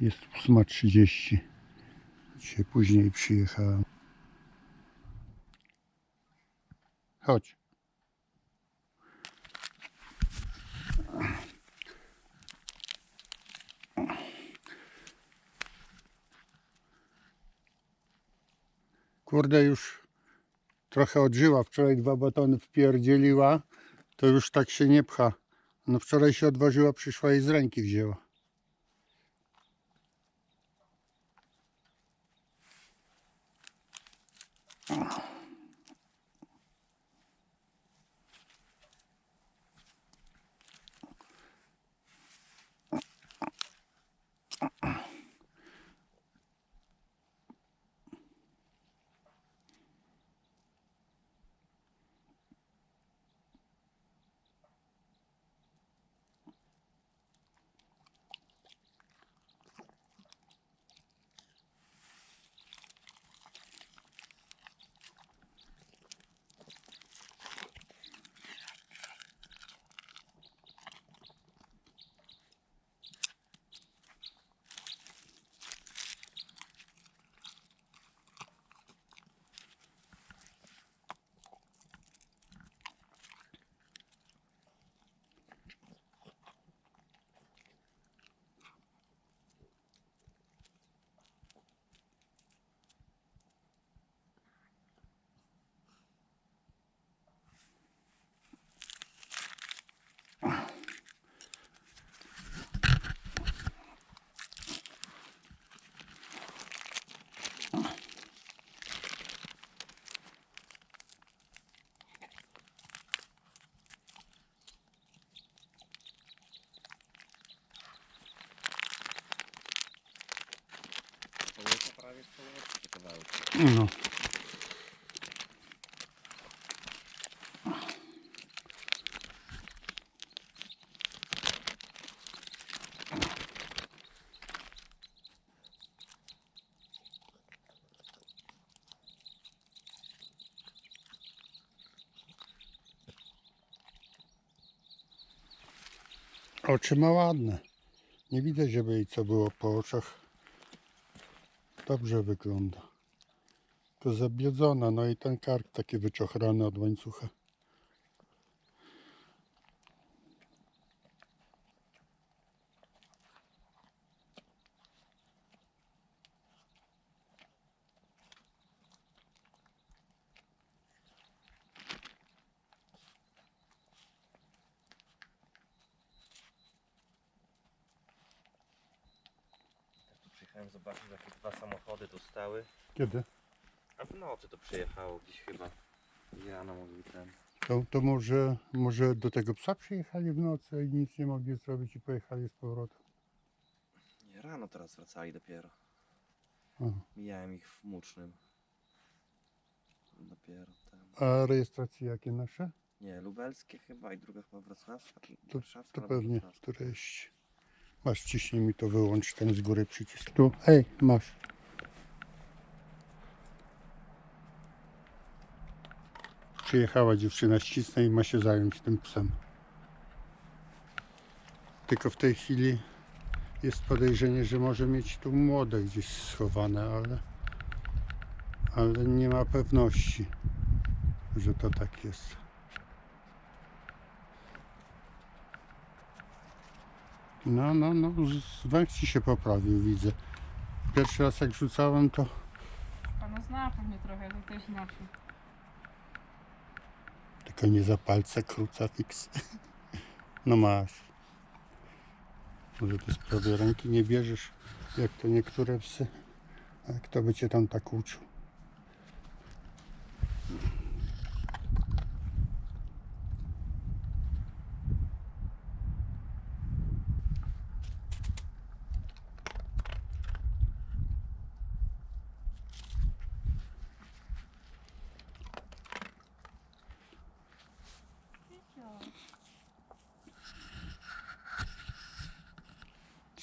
Jest 8.30. Dzisiaj później przyjechałem. Chodź. Kurde, już trochę odżyła. Wczoraj dwa batony wpierdzieliła, to już tak się nie pcha. No wczoraj się odważyła, przyszła i z ręki wzięła. Oh. No. Oczy ma ładne. Nie widać, żeby jej co było po oczach. Dobrze wygląda. To zabiedzona, no i ten kark taki wyczochrany od łańcucha. Przyjechałem zobaczyć, jakie dwa samochody tu stały. Kiedy? W nocy to przyjechało gdzieś chyba. Rano mówił ten. To, to może, może do tego psa przyjechali w nocy i nic nie mogli zrobić i pojechali z powrotem. Nie, rano teraz wracali dopiero. Aha. Mijałem ich w Mucznym. Dopiero ten. A rejestracje jakie nasze? Nie, lubelskie chyba i druga chyba wrocławska. To, warszawska to albo pewnie wrocławska. któreś. Masz, ciśnij mi to, wyłącz ten z góry przycisk. Tu, hej, masz. Przyjechała dziewczyna ścisnę i ma się zająć tym psem. Tylko w tej chwili jest podejrzenie, że może mieć tu młode gdzieś schowane, ale, ale nie ma pewności, że to tak jest. No, no, no, z- węch ci się poprawił, widzę. Pierwszy raz jak rzucałem, to Pana pewnie trochę, to też inaczej. Tylko nie za palce kruca fix. No masz. Może ty sprawie ręki nie bierzesz, jak to niektóre psy. A kto by cię tam tak uczył?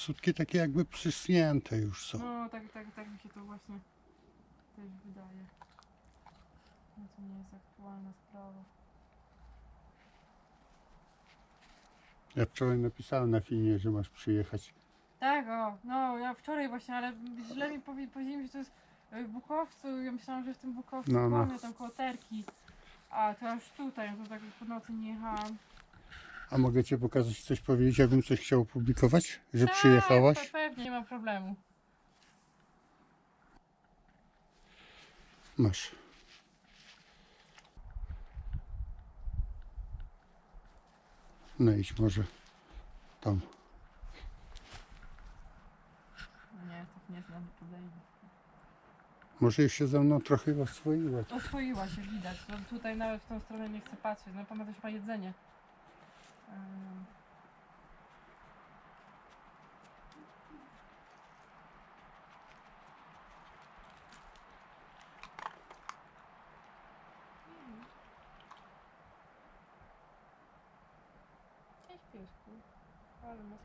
Sutki takie jakby przysnięte już są. No tak, tak, tak mi się to właśnie też wydaje. No to nie jest aktualna sprawa. Ja wczoraj napisałem na filmie, że masz przyjechać Tak, o, no ja wczoraj właśnie, ale źle mi powie, powiedzieli że to jest w Bukowcu, ja myślałam, że w tym Bukowcu No, no. no, tam koło Terki. A to aż tutaj, no to tak po nocy nie jechałam. A mogę Cię pokazać coś powiedzieć, jakbym coś chciał opublikować? Że Tak, przyjechałaś? pe- pewnie, nie ma problemu. Masz. No idź może tam. Nie, tak nie znam. Może już się ze mną trochę oswoiła. Oswoiła się, widać. No, tutaj nawet w tą stronę nie chcę patrzeć. No pana też ma jedzenie. Äh, hm. Ich bin es gut. Aber du musst.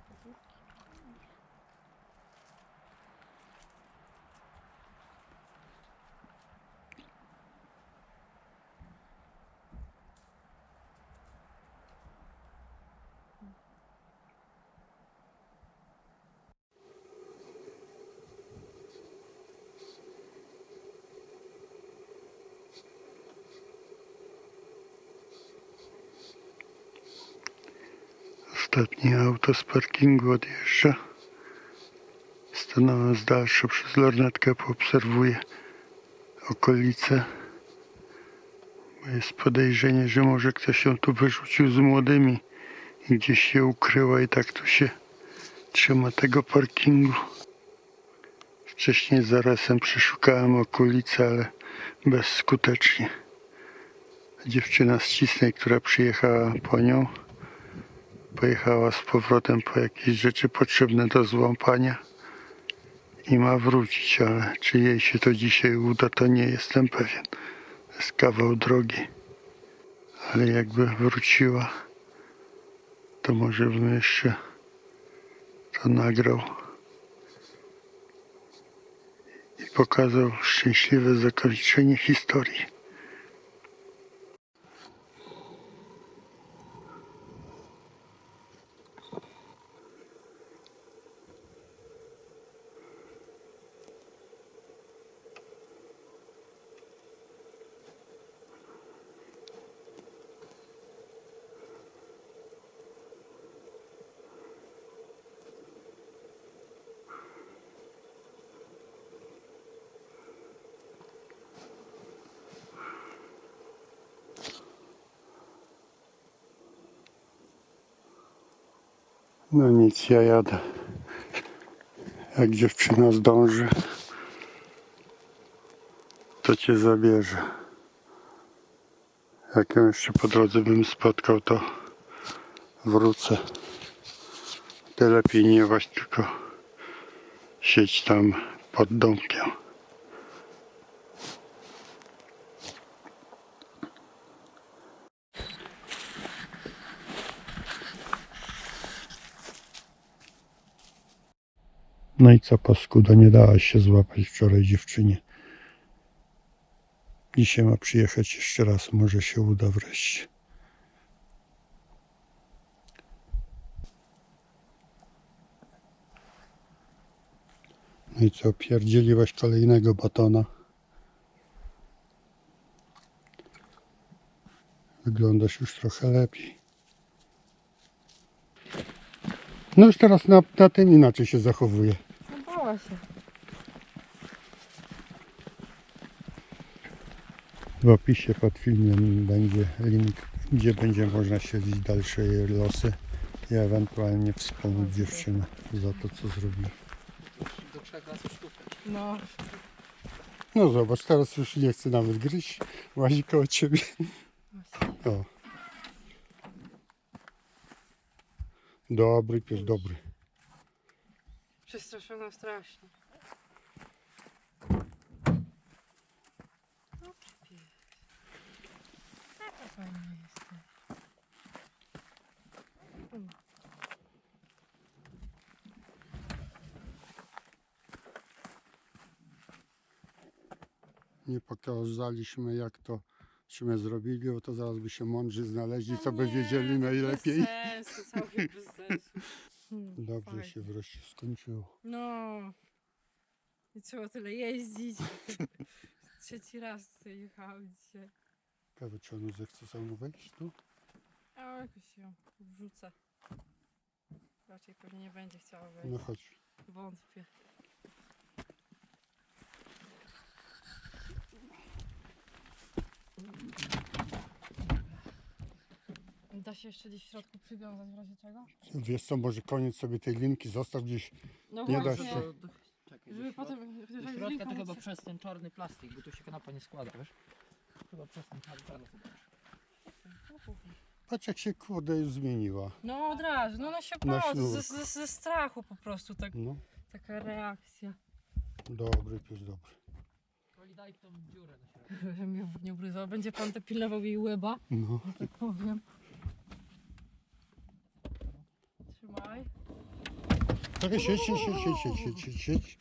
Ostatnie auto z parkingu odjeżdża. Stanąłem z dalsza przez lornetkę, poobserwuję okolice. Jest podejrzenie, że może ktoś ją tu wyrzucił z młodymi i gdzieś się ukryła i tak tu się trzyma tego parkingu. Wcześniej zarazem przeszukałem okolice, ale bezskutecznie. Dziewczyna z Cisnej, która przyjechała po nią, pojechała z powrotem po jakieś rzeczy potrzebne do złapania i ma wrócić, ale czy jej się to dzisiaj uda, to nie jestem pewien. To jest kawał drogi. Ale jakby wróciła, to może bym jeszcze to nagrał i pokazał szczęśliwe zakończenie historii. No nic, ja jadę. Jak dziewczyna zdąży, to cię zabierze. Jak ją jeszcze po drodze bym spotkał, to wrócę. Ty lepiej nie właśnie tylko siedź tam pod domkiem. No i co paskudo, nie dałaś się złapać wczoraj dziewczynie. Dzisiaj ma przyjechać jeszcze raz, może się uda wreszcie. No i co, pierdzieliłaś kolejnego batona. Wyglądasz już trochę lepiej. No już teraz na, na tym inaczej się zachowuje. Się. W opisie pod filmem będzie link, gdzie będzie można śledzić dalsze jej losy i ewentualnie wspomóc dziewczynę za to, co zrobiła. Do trzech razy sztukę. No. No zobacz, teraz już nie chce nawet gryźć, łazi koło ciebie. Właśnie. O. Dobry pies, dobry. Przestraszona strasznie. Dobry pies. Taka fajna jesteś. Nie pokazaliśmy jak to śmy zrobili, bo to zaraz by się mądrzy znaleźli, co by wiedzieli najlepiej. Bez sensu, całkiem bez sensu. Hmm, Dobrze fajnie. się wreszcie skończyło. No. Nie trzeba tyle jeździć. Trzeci raz tutaj jechałem dzisiaj. Ciekawe, czy on zechce ze mną wejść tu? A jakoś ją wrzucę. Raczej pewnie nie będzie chciała wejść. No chodź. Wątpię. Da się jeszcze gdzieś w środku przywiązać w razie czego? Wiesz co, może koniec sobie tej linki zostaw gdzieś. No Nie da właśnie, się. Do, do, czekaj, żeby do, potem... chociaż do jak środka linką to chyba móc- przez ten czarny plastik, bo tu się kanapa nie składa, wiesz? Chyba przez ten czarny plastik. Patrz jak się kurde już zmieniła. No od razu, no ona się Na sznur. ze, ze, ze strachu po prostu tak, No, taka reakcja. dobry pies, dobry. Oli daj tą dziurę na środku. Żeby mnie nie ugryzła. Będzie pan te pilnował jej łeba, No, że tak powiem. Trochę siedź, siedź, siedź, siedź, siedź, siedź, siedź, siedź.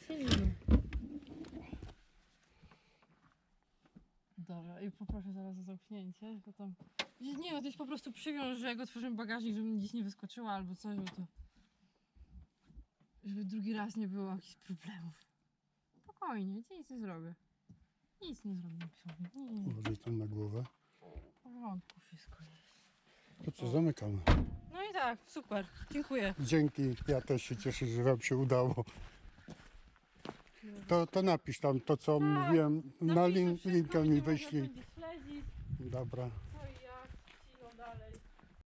Dobra, i poproszę zaraz o zamknięcie, bo tam... Nie, no gdzieś po prostu przywiąż, że jak otworzymy bagażnik, żeby mi gdzieś nie wyskoczyła albo coś, bo to... Żeby drugi raz nie było jakichś problemów. Spokojnie, ci nic nie zrobię. Nic nie zrobię sobie. Nie, Może tam na głowę. w porządku wszystko jest. To co, zamykamy. No i tak, super, dziękuję. Dzięki, ja też się cieszę, że wam się udało. To, to napisz tam to, co mówiłem. Na link, linkę mi wyślij. Dobra.